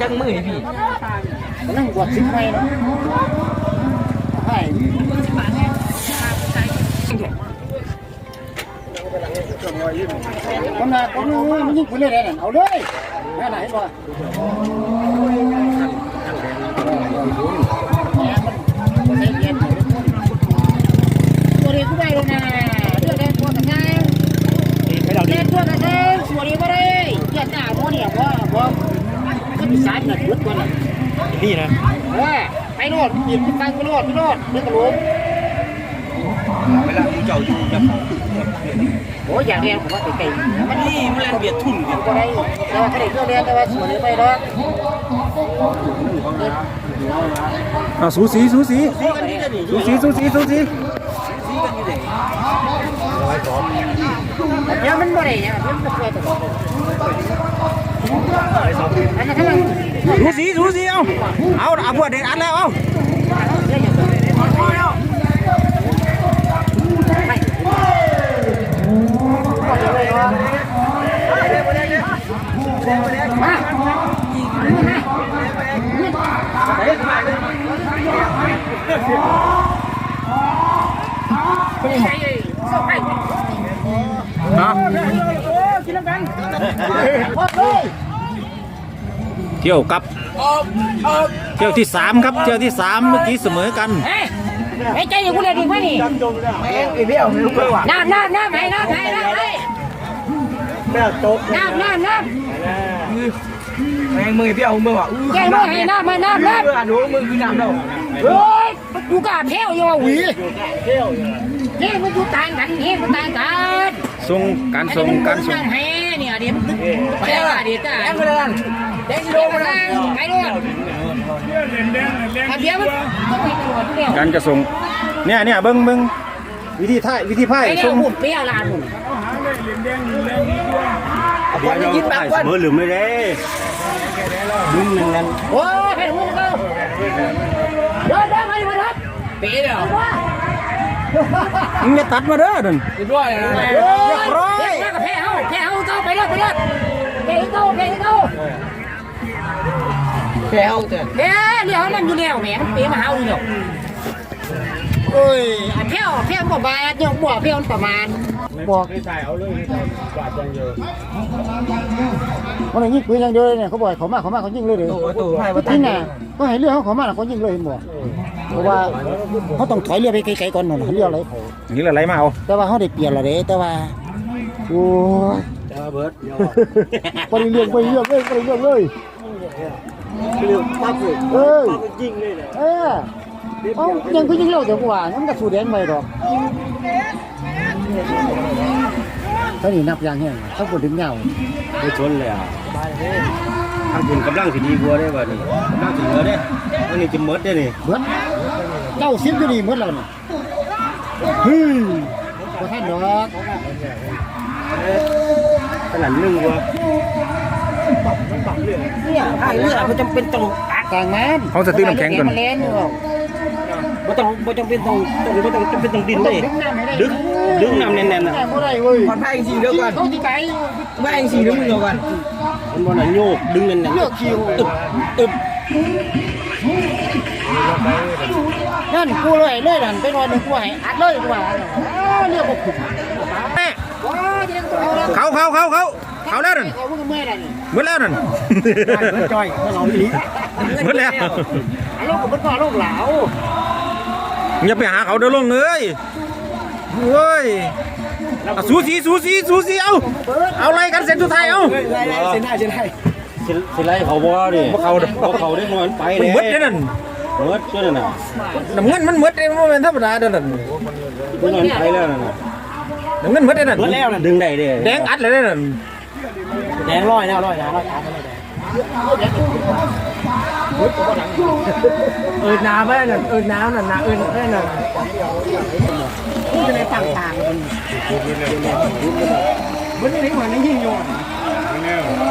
จังมือนี่พี่นั่งบวกสิบไปนะให้คนน่ะคนนึงมันยิ่งปืนเลยเด่นเอาเลยแม่ไหนบ่ตัวนี้กูได้แล้วนะเรื่องแดงตัวกันไงแดงตัวกันไงสวยดีบ่ได้เกียรติหน้าบ่เนี่ยบ่บ่ก็มีสายน่ะยุดก่อนน่ะ นี่นะ เออไปโน่นหยิบ ขึ้นไปไปโน่นไปโน่นเรื่องกระโหลกเวลามึงเจ้าอยู่จะโอ้ยอย่างเรียนผมว่าไกลๆมันนี่มันเล่นเบียดทุนกันก็ได้แต่ว่าเขาได้เรื่องเรียนแต่ว่าสวนนี้ไปแล้วเอาสูสีสูสีซีกันนี่กันนี่สูสีสูสีสูสีซีกันนี่เด็กเดี๋ยวมันบ่ได้เนี่ยมันบ่เคยตัวอันนั้นทั้งนั้นสูสีสูสีเอาเอาเอาพวกเด็กอัดแล้วเอา เนาะเที่ยวกับ เที่ยวที่สามครับเที่ยวที่สามเมื่อกี้เสมอกันไอ้ใจอยู่กูเลยดีกว่านี่ไอ้เบี้ยวไม่รู้ไปว่ะน้ำน้ำน้ำไหนน้ำไหนน้ำไหนแม่โต๊ะน้ำน้ำน้แม่งมือเบี้ยวมือว่ะำแกมือให้น้ำมาน้ำน้ำมืออะดูมือคือน้ำแล้วโอ้ยกูกล้าเที่ยวอยู่ว่าหวีเฮ้ยมันอยู่ต่างกันเฮ้ยมันต่างกันส่งการส่งการส่งเฮ้ยเนี่ยเดี๋ยวไปละเดี๋ยวจ้าแองไปเลยนั่นแดงกิโลไปมาละแล้วไปด้วย เดี๋ยวมันต้องไปตรวจเดี๋ยวการจะส่งเนี่ยเนี่ยเบิ้งเบิ้งวิธีท่ายวิธีพ่ายไปเดี๋ยส่วงหุ่นเปรี้ยวลานหุ่นควันยินแบบควันเบอร์หรือไม่ได้ดึงนั่นนั่นโอ้ยเป็นหุ่นเขาเดินเดินมาดิมาครับเป๊ะเดียวมึงจะตัดมาเด้อนั่นเรียบร้อยนะเรียบร้อยแพ้เฮาแพ้เฮาเข้าไปเลยไปเลยแพ้เข้าแพ้เข้า แพ้เอาเถอะแพ้เดี๋ยวมันอยู่แล้วแหมมันเปรี้ยวมาเฮาอยู่เอ้ยแพ้แพ้บ่บาทเนี่ยบ่แพ้มันประมาณบอกมันยิงปืนอย่างเดียวเลยเนี่ยเขาบอกเขามาเขามาเขายิงเลยเลยตู่ตู่ให้มาจริงน่ะก็ให้เรือเขาเขามาเขายิงเลยหมดเพราะว่าเขาต้องถอยเรือไปไกลๆก่อนหน่อยเรืออะไรเขานี่อะไรมาเอาแต่ว่าเขาได้เปลี่ยนและเด้แต่ว่าโอ้ยแต่ว่าเบิร์ดเดี๋ยวไปเรื่องไปเรื่องเลยไปเรื่องเลย ปั๊บเลยเออยิงเลยเนี่ยเออเอายังก็ยิงเร็วแต่กว่างั้นก็สู้แดนไปดอกถ้านี่นับอย่างเงี้ยถ้าพูดถึงเงาไม่ชนเลยอะทางคุณกำลังสิดีกว่าได้บ่นี่กำลังสิเหลือได้อันนี้จะหมดได้นี่เบิดเก้าสิบก็ดีหมดแล้วนี่เฮ้ยพอท่านดอก ขนาดหนึงกว่า เนี่ยไอ้เรื่องมันจำเป็นต้องกลางน้ำเขาจะตื้อน้ำแข็งก่อน มันเล่นอยู่บ่ต้องบ่จำเป็นต้องต้องบ่ต้องจำเป็นต้องดินต้อเด้งดึงน้ำให้ได้ดึงดึงน้ำแน่นๆน่ะแต่บ่ได้เว้ยก่อนแพ้จริงเดียวกันเขาที่ไกลแพ้จริงเดียวมึงเดียวกันมันบ่น่ะโยกดึงแน่นๆเลือกคิวตึบตึบนั่นกูเลยเลยนั่นไปนอนหนึ่งกูให้อัดเลยกูว่าอ้าวเรียกว่าขุดว้าจะได้กูเอาแล้วเขาเขาเขาเขา เขาแล้วนั่นเขาเพิ่งเมื่อยแล้วนี่หมดแล้วนั่นจ้อยถ้าเราหลีหมดแล้วไอ้ลูกกับมันก็ลูกเหลาอย่าไปหาเขาเด้อลงเลยเฮ้ยเอาสูสีสูสีสูสีเอาเอาอะไรกันเสร็จสุดท้ายเอาเส้นได้เส้นได้สิสิไล่เขาบ่ดิบ่เขาเด้อบ่เขาได้นอนไปมันเด้หมดเด้อนั่นหมดเจ้านั่นน่ะน้ำเงินมันหมดเด้มันเป็นธรรมดาเด้อนั่นบ่นอนไปแล้วนั่นน่ะน้ำเงินหมดเด้อนั่นหมดแล้วน่ะดึงได้เด้แดงอัดเลยเด้อนั่น แดงร้อยแล้วร้อยแล้วร้อยขาเอิดน้ำไม่นั่นเอิดน้ำนั่นนะเอิดนั่นน่ะผู้จะได้ต่างต่างกันมันนี่หัวนั่งยิงโยน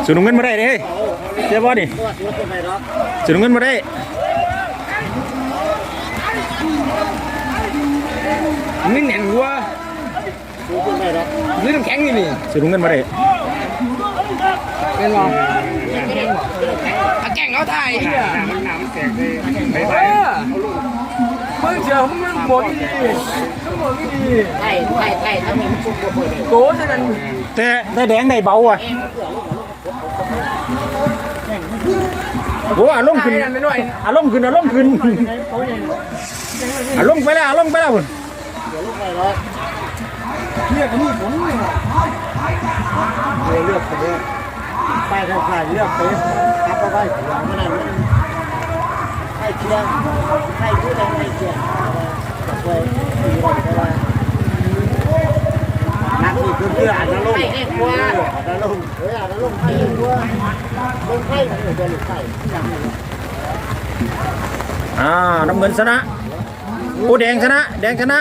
สูน้ำเงินมาได้เด้เจ้าบ่นี่ตัวตัวคนไหนหรอกสูน้ำเงินมาได้นี่แหน่นวัวตัวคนไหนหรอกนี่น้ำแข็งนี่นี่สูน้ำเงินมาได้ เป็นรองไม่ได้หรแก่งเขาถ่ายมันน้ำแตกเลยไปเอไปอมึงเจอมึงหมดดีมึงหมดดีไทยไทยไทยทั้งนี้มันสุกบ่เลยโตฉะนั้นแต่แต่แดงได้เบาอะโอ้อารมณ์ขึ้นนั่นไม่หน่อยอารมณ์ขึ้นอารมณ์ขึ้นอารมณ์ไปแล้วอารมณ์ไปแล้วพุ่นเลือกไปเลยไปทางขายเลือกไปทับเอาไว้หลังมันนั่นให้เชียงให้ผู้ใดให้เชียงไปดีกว่าก็ว่านักนี่คือเพื่ออ่านลงให้ให้กว่าอ่านลงเอออ่านลงให้กว่าลงให้เออจะลงให้อย่างนี้อ่าน้ำเงินชนะโอ้แดงชนะ แดงชนะ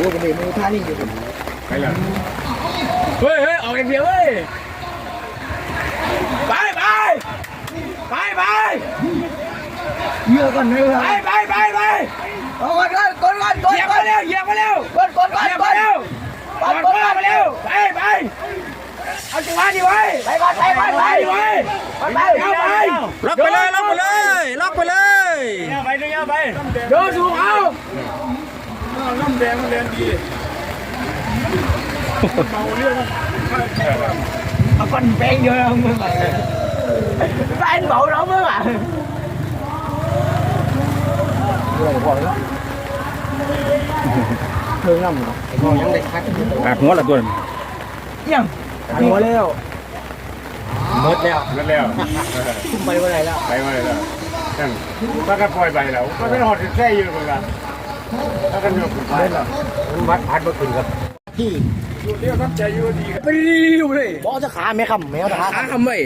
โอ้กระเบนมือท่านี่อยู่ไปอย่างเฮ้ยเฮ้ยออกเดียวเว้ยไปไปไปไปเยอะกันเลยไปไปไปไปโอ้ยกดกดกดเหยียบมาเร็วเหยียบมาเร็วกดกดกเหดยียบกมาดเร็วกดข้ามาเร็วไปไปเอาจังหวะนี้ไว้ไปก่อนไปก่อนไปไปไว้ไปเอาไปล็อกไปเลยล็อกไปเลยล็อกไปเลยไปเรื่อยไปเดินสูงเอา น้ำแดงมันเรียนดีเอาฟันแปงเยอะมึงแฟน bảo đó mới mà ขาดหัวละตัวนึงยังหัวแล้วหมดแล้วนั่นแล้วคุมไปว่าไรแล้วไปมาเลยแล้วนั่นถ้ากันปล่อยไปแล้วก็ไม่หอดแค่อยู่เหมือนกัน ถ้ากันยกขึ้นไปแล้ววัดพัดบ่ขึ้นครับที่เรียกน้ำใจอยู่ดีไปริ้วเลยบอกจะขาไม่คำไม่เอาขาขาคำไว้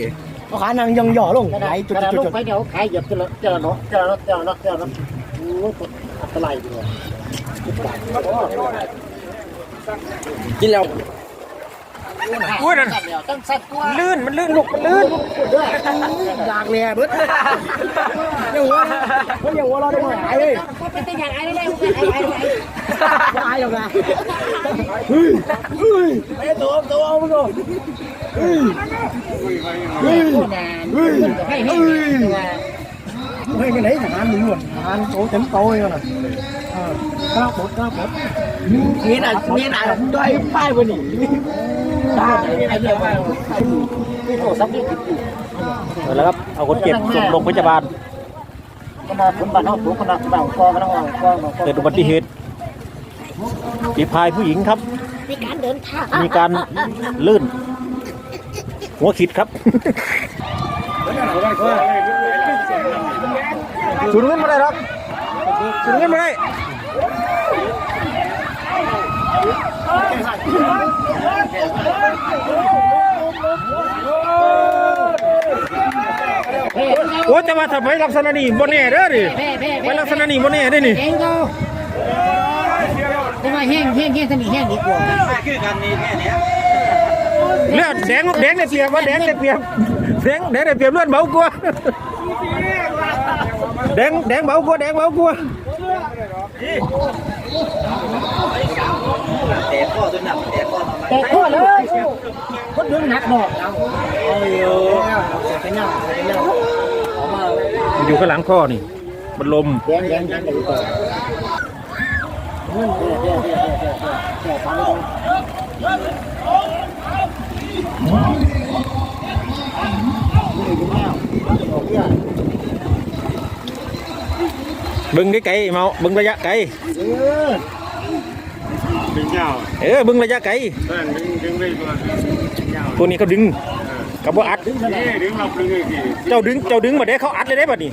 เอาขานางยังหย่อลงไหนจุดจุดจุดไปเดี๋ยวขายเหยียบเจริญเจริญเนาะเจริญเจริญเจริญโอ้ยอันตรายด้วยกินแล้ว อุ้ยนั่นตั้งสัตว์ตัวลื่นมันลื่นลูกมันลื่นด้วยอยากเลยเบิดยังหัวมันยังหัวเราได้หายเลยเป็นอย่างไรได้ไอ้ไอ้ไอ้ตายแล้วนะเฮ้ยเฮ้ยไอ้ตัวตัวเอาไปก่อนเฮ้ยเฮ้ยเฮ้ยเฮ้ย เฮ้ยเฮ้ยกันไหนทหารมึงหมดทหารโตเต็มโตเลยนะเออกล้าบดกล้าบดนี่น่ะนี่น่ะได้ป้ายวันนี้ตาไอ้เดียวนี่โตสักนิดแล้วครับเอาคนเจ็บส่งโรงพยาบาลขนาดผมบ้านนอกผมขนาดบ้านกองขนาดกองกองเกิดอุบัติเหตุปีพายผู้หญิงครับ มีการเดินทางมีการลื่น หัวขิดครับ สูญเงินมาได้ครับสูญเงินมาได้โอ้แต่ว่าถ้าไปลักษณะนี้บ่แน่เด้อดิไปลักษณะนี้บ่แน่เด้อนี่เองก็จะมาแห้งแห้งแห้งสนิทแห้งดีกว่าเลือดแดงแดงได้เปรียบว่าแดงได้เปรียบแดงแดงได้เปรียบเลือดเบากว่า แดงแดงเบากว่าแดงเบากว่าแต่ข้อเลยคนดึงหนักดอกเอาอยู่ไปนั่งไปนั่งมันอยู่ข้างหลังข้อนี่มันลมแดงแดงแดงดีกว่าเงินเดี๋ยวเดี๋ยวเดี๋ยวเดี๋ยวเดี๋ยวทำไม่ได้นี่อยู่แล้ว บึงไกลๆเมาบึงระยะไกลดึงเงาเออบึงระยะไกลดึงดึงไปตัวนี้เขาดึงกับว่าอัดเจ้าดึงเจ้าดึงมาได้เขาอัดเลยได้บัดนี้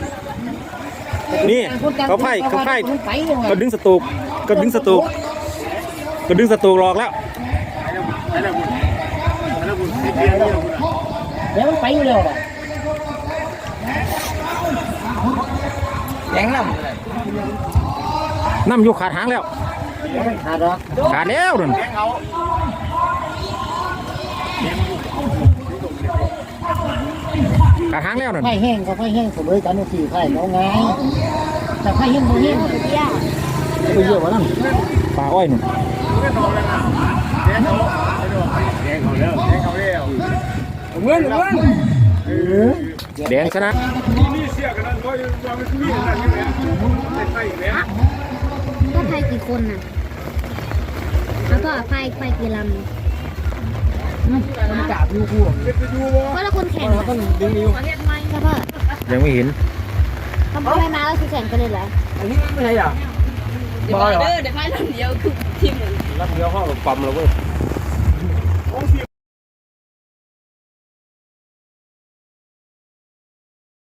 นี่เขาไพ่เขาไพ่ไปยังไงเขาดึงสตูกเขาดึงสตูกเขาดึงสตูกหลอกแล้วให้เราบุญให้เราบุญให้เพียงเดียวบุญเดี๋ยวมันไปอยู่ แล้วอะแดงน้น้ำอยู่ขาดหางแล้วเดี๋ยวมันขาดหรอกขาดแล้วนั่นขาดหางแล้วนั่นไฟแห้งก็ไฟแห้งเสมอกันนี่สี่ไฟเอาไงแต่ไฟแห้งบ่แห้งเตี้ยไปเยอะกว่านั้นปลาอ้อยนู่นไเงิน เงินแดงชนะก็พายกี่คนน่ะแล้วก็พายพายกี่ลำมันกาบอยู่คู่เพราะละคนแข่งเราต้องดึงนิ้วใช่ป่ะยังไม่เห็นทำไปมาแล้วคือแข่งกันเลยเหรออันนี้ไม่ใช่อะเดี๋ยวเดี๋ยวพายลำเดียวคือทีมหนึ่งรับเดียวห้องปั๊มแล้วเว้ย